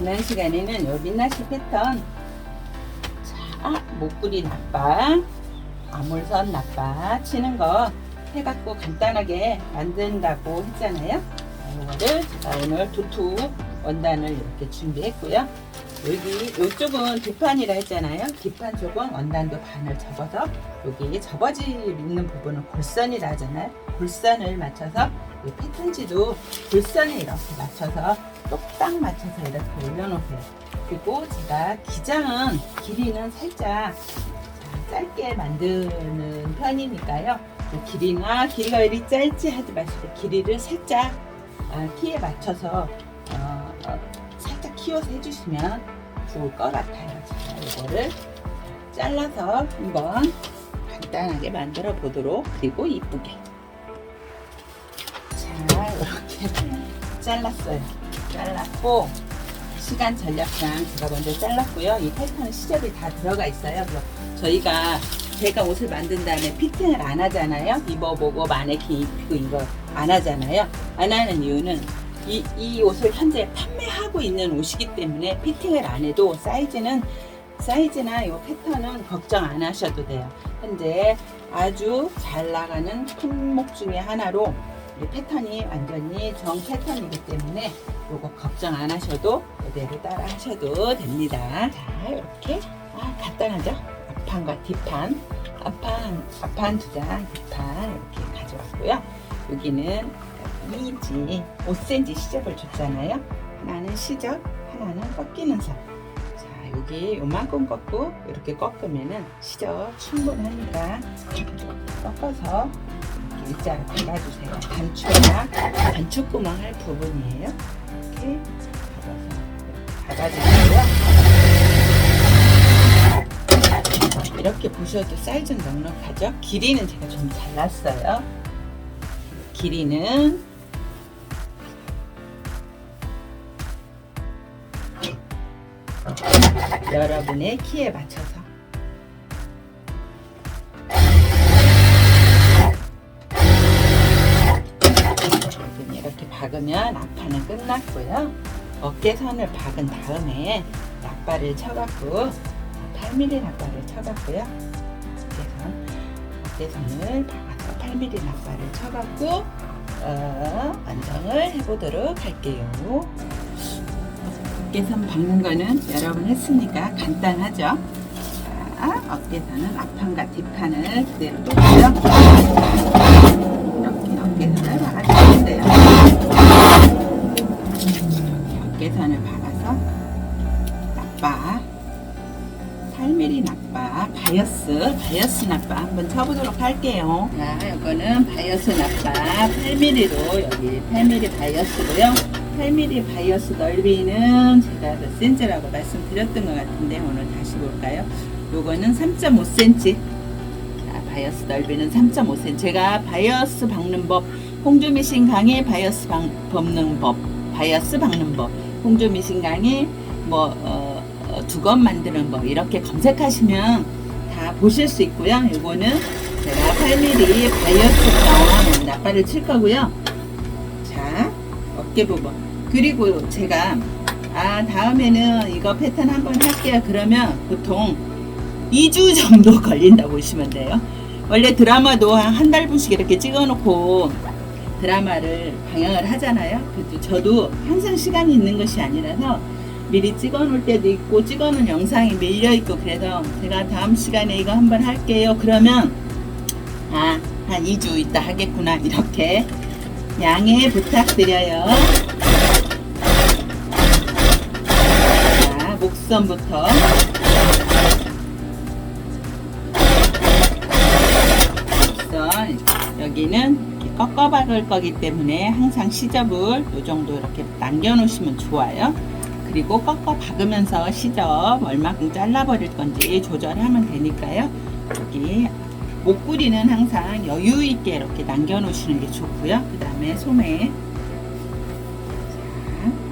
지난 시간에는 요 민나시 패턴 자 목구리 나빠 아물선 나빠 치는 거 해갖고 간단하게 만든다고 했잖아요. 자, 이거를 제가 오늘 두투 원단을 이렇게 준비했고요. 여기 이쪽은 뒷판이라 했잖아요. 뒷판 쪽은 원단도 반을 접어서 여기 접어지 있는 부분은 골선이라 하잖아요. 골선을 맞춰서 이 패턴지도 골선에 이렇게 맞춰서 똑딱 맞춰서 이렇게 올려놓으세요. 그리고 제가 기장은 길이는 살짝 자, 짧게 만드는 편이니까요. 뭐 길이나 길이가 왜 이리 짧지 하지 마시고 길이를 살짝 아, 키에 맞춰서 어, 어, 살짝 키워서 해주시면 좋을 것 같아요. 자, 이거를 잘라서 한번 간단하게 만들어 보도록 그리고 이쁘게 자 이렇게 잘랐어요. 잘랐고 시간 전략상 제가 먼저 잘랐고요. 이 패턴은 시접이 다 들어가 있어요. 그래서 저희가 제가 옷을 만든 다음에 피팅을 안 하잖아요. 입어보고 마네킹 입히고 이거 안 하잖아요. 안 하는 이유는 이, 이 옷을 현재 판매하고 있는 옷이기 때문에 피팅을 안 해도 사이즈는 사이즈나 이 패턴은 걱정 안 하셔도 돼요. 현재 아주 잘 나가는 품목 중에 하나로 이 패턴이 완전히 정 패턴이기 때문에 요거 걱정 안 하셔도 그대로 따라 하셔도 됩니다. 자, 이렇게 아, 간단하죠? 앞판과 뒷판, 앞판, 앞판 두 장, 뒷판 이렇게 가져왔고요. 여기는 2인치 5cm 시접을 줬잖아요. 하나는 시접, 하나는 꺾이는 선. 자, 여기 요만큼 꺾고 이렇게 꺾으면은 시접 충분하니까 꺾어서 이렇게 일자로 발라주세요. 단추나 단추구멍 할 부분이에요. 이렇게 잡아서 박아주시고요. 이렇게 보셔도 사이즈는 넉넉하죠? 길이는 제가 좀 잘랐어요. 길이는 여러분의 키에 맞춰서 박으면 앞판은 끝났고요. 어깨선을 박은 다음에 납발을 쳐갖고 8mm 납발을 쳐갖고요. 어깨선 어깨선을 박아서 8mm 납발을 쳐갖고 어, 완성을 해보도록 할게요. 어깨선 박는 거는 여러분 했으니까 간단하죠. 자, 어깨선은 앞판과 뒷판을 그대로 놓고요. 이 나빠 8mm 나빠 바이어스 바이어스 나빠 한번 쳐보도록 할게요. 자, 이거는 바이어스 나빠 8mm로 여기 8mm 바이어스고요. 8mm 바이어스 넓이는 제가 몇 cm라고 말씀드렸던 것 같은데 오늘 다시 볼까요? 요거는 3.5cm. 자, 바이어스 넓이는 3.5cm. 제가 바이어스 박는 법, 홍주미신 강의 바이어스 방, 법는 법, 바이어스 박는 법, 홍주미신 강의 뭐 어, 어, 두 건 만드는 법 이렇게 검색하시면 다 보실 수 있고요. 요거는 제가 8mm 바이어스성 나빠를 칠 거고요. 자, 어깨 부분. 그리고 제가 아 다음에는 이거 패턴 한번 할게요. 그러면 보통 2주 정도 걸린다고 보시면 돼요. 원래 드라마도 한한달 분씩 이렇게 찍어놓고 드라마를 방영을 하잖아요. 저도 항상 시간이 있는 것이 아니라서 미리 찍어 놓을 때도 있고 찍어 놓은 영상이 밀려 있고 그래서 제가 다음 시간에 이거 한번 할게요. 그러면 아 한 2주 있다 하겠구나 이렇게 양해 부탁드려요. 자, 목선부터 목선 여기는 꺾어 박을 거기 때문에 항상 시접을 이 정도 이렇게 남겨 놓으시면 좋아요. 그리고 꺾어 박으면서 시접 얼마큼 잘라버릴 건지 조절하면 되니까요. 여기 목구리는 항상 여유 있게 이렇게 남겨 놓으시는 게 좋고요. 그 다음에 소매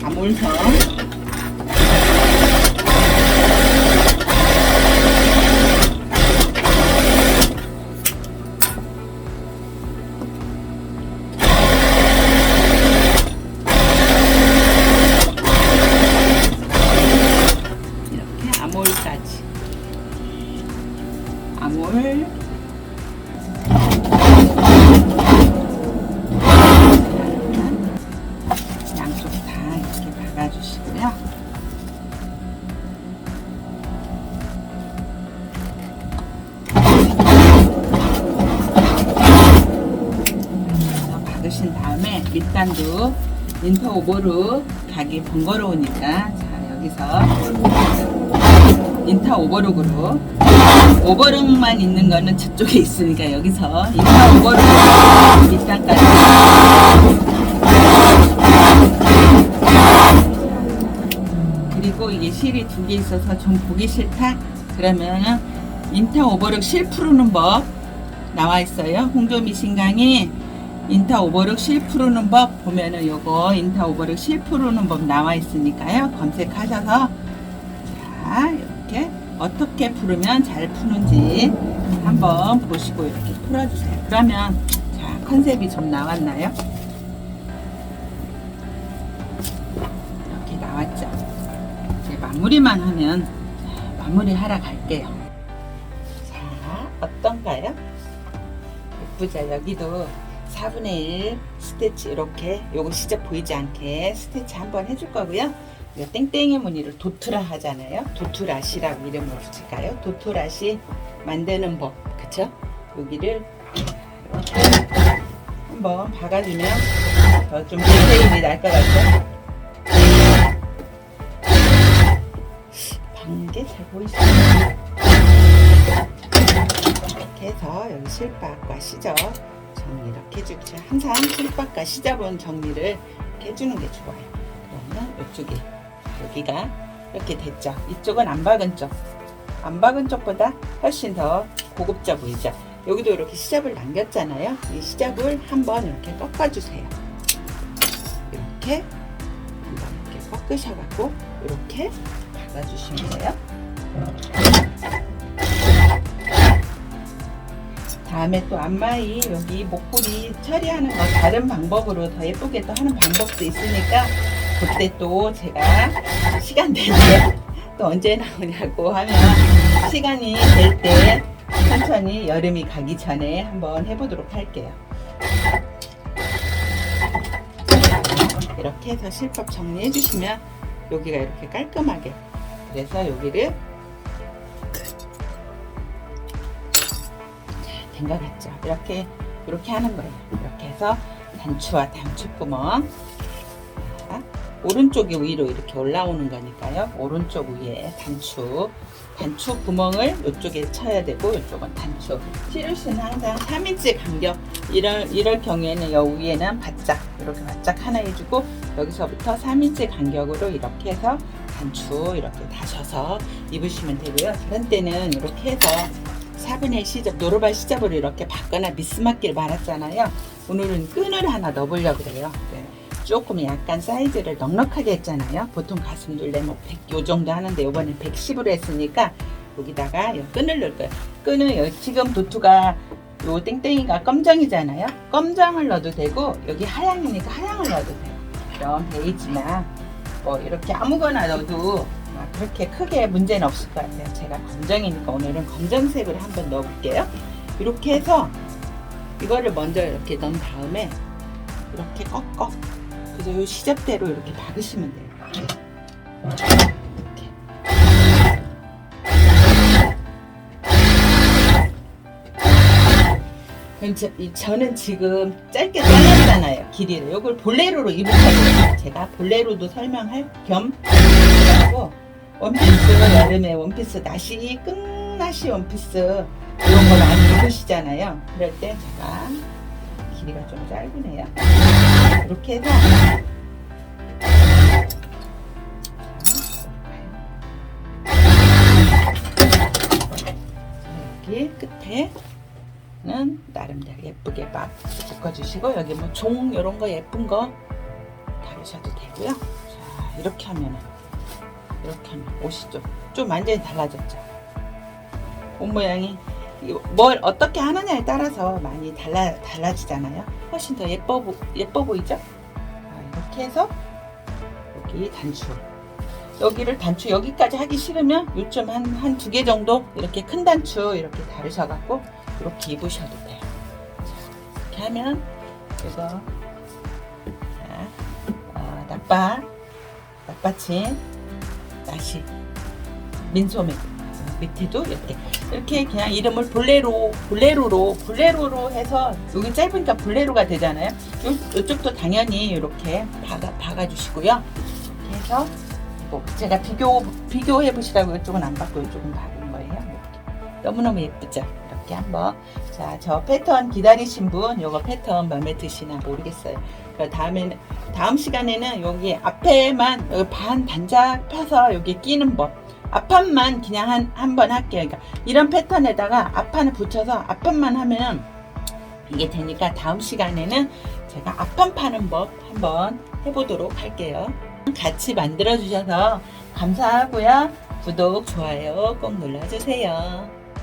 자, 아몰선 인터 오버룩 가기 번거로우니까 자 여기서 인터 오버룩으로 오버룩만 있는 거는 저쪽에 있으니까 여기서 인터 오버룩 밑단까지. 그리고 이게 실이 두 개 있어서 좀 보기 싫다? 그러면은 인터 오버룩 실 푸르는 법 나와 있어요. 홍조미 신강이 인터 오버룩 실 푸르는 법 보면은 요거 인터 오버룩 실 푸르는 법 나와 있으니까요. 검색하셔서 자 이렇게 어떻게 풀으면 잘 푸는지 한번 보시고 이렇게 풀어주세요. 그러면 자 컨셉이 좀 나왔나요? 이렇게 나왔죠? 이제 마무리만 하면 자, 마무리 하러 갈게요. 자 어떤가요? 예쁘죠? 여기도 4분의 1 스티치 이렇게 요거 시접 보이지 않게 스티치 한번 해줄 거고요. 땡땡이 무늬를 도투라 하잖아요. 도투라시라고 이름을 붙일까요? 도투라시 만드는 법. 그쵸? 여기를 한번 박아주면 더 좀 디테일이 날 것 같죠? 반개 잘 보이시나요 이렇게 해서 여기 실밥과 시접 정리 이렇게 해주죠. 항상 실밥과 시접은 정리를 이렇게 해주는 게 좋아요. 그러면 이쪽에 여기가 이렇게 됐죠. 이쪽은 안 박은 쪽, 안 박은 쪽보다 훨씬 더 고급져 보이죠. 여기도 이렇게 시접을 남겼잖아요. 이 시접을 한번 이렇게 꺾어주세요. 이렇게 한번 이렇게 꺾으셔갖고 이렇게 박아주시면 돼요. 다음에 또 안마이 여기 목걸이 처리하는 거 다른 방법으로 더 예쁘게 또 하는 방법도 있으니까 그때 또 제가 시간 될 때 또 언제 나오냐고 하면 시간이 될 때 천천히 여름이 가기 전에 한번 해보도록 할게요. 이렇게 해서 실밥 정리해 주시면 여기가 이렇게 깔끔하게 그래서 여기를 같죠? 이렇게 이렇게 하는 거예요. 이렇게 해서 단추와 단추 구멍 자, 오른쪽이 위로 이렇게 올라오는 거니까요. 오른쪽 위에 단추 단추 구멍을 이쪽에 쳐야 되고 이쪽은 단추 시루시는 항상 3인치 간격 이럴, 이럴 경우에는 여 위에는 바짝 이렇게 바짝 하나 해주고 여기서부터 3인치 간격으로 이렇게 해서 단추 이렇게 다셔서 입으시면 되고요. 다른 때는 이렇게 해서 4분의 1 시접, 노르발 시접으로 이렇게 받거나 미스맞기를 말았잖아요. 오늘은 끈을 하나 넣어보려고 그래요. 네. 조금 약간 사이즈를 넉넉하게 했잖아요. 보통 가슴둘레 뭐 100, 요 정도 하는데 이번에 110으로 했으니까 여기다가 요 끈을 넣을 거예요. 끈은 여기 지금 도투가 요 땡땡이가 검정이잖아요. 검정을 넣어도 되고 여기 하양이니까 하양을 넣어도 돼요. 그럼 베이지나 뭐 이렇게 아무거나 넣어도 아, 그렇게 크게 문제는 없을 것 같아요. 제가 검정이니까 오늘은 검정색을 한번 넣어볼게요. 이렇게 해서 이거를 먼저 이렇게 넣은 다음에 이렇게 꺾어. 그래서 이 시접대로 이렇게 박으시면 돼요. 이렇게. 저는 지금 짧게 잘랐잖아요 길이를 이걸 볼레로로 입으셔도 제가 볼레로도 설명할 겸 하고 원피스 여름에 원피스 나시 끝나시 원피스 이런 거 많이 입으시잖아요. 그럴 때 제가 길이가 좀 짧으네요. 이렇게 해서 자, 여기 끝에는 나름대로 예쁘게 막 묶어주시고 여기 뭐 종 이런 거 예쁜 거 다루셔도 되고요. 자 이렇게 하면은 이렇게 하면 옷이 좀, 좀 완전히 달라졌죠. 옷 모양이 뭘 어떻게 하느냐에 따라서 많이 달라 달라지잖아요. 훨씬 더 예뻐 보, 예뻐 보이죠? 아, 이렇게 해서 여기 단추 여기를 단추 여기까지 하기 싫으면 요점 한한 두 개 정도 이렇게 큰 단추 이렇게 다루셔갖고 이렇게 입으셔도 돼요. 자, 이렇게 하면 이거 자, 어, 나빠 나빠친 나시 민소매 밑에도 이렇게 이렇게 그냥 이름을 볼레로 볼레로로 볼레로로 해서 여기 짧으니까 볼레로가 되잖아요. 요, 이쪽도 당연히 이렇게 박아 박아주시고요. 이렇게 해서 뭐 제가 비교 비교해 보시라고 이쪽은 안 받고 이쪽은 박은 거예요. 이렇게. 너무너무 예쁘죠? 이렇게 한번 자 저 패턴 기다리신 분 요거 패턴 마음에 드시나 모르겠어요. 그 다음에는 다음 시간에는 여기 앞에만 여기 반 단작 펴서 여기 끼는 법 앞판만 그냥 한 한 번 할게요. 그러니까 이런 패턴에다가 앞판을 붙여서 앞판만 하면 이게 되니까 다음 시간에는 제가 앞판 파는 법 한번 해보도록 할게요. 같이 만들어 주셔서 감사하고요. 구독, 좋아요 꼭 눌러주세요.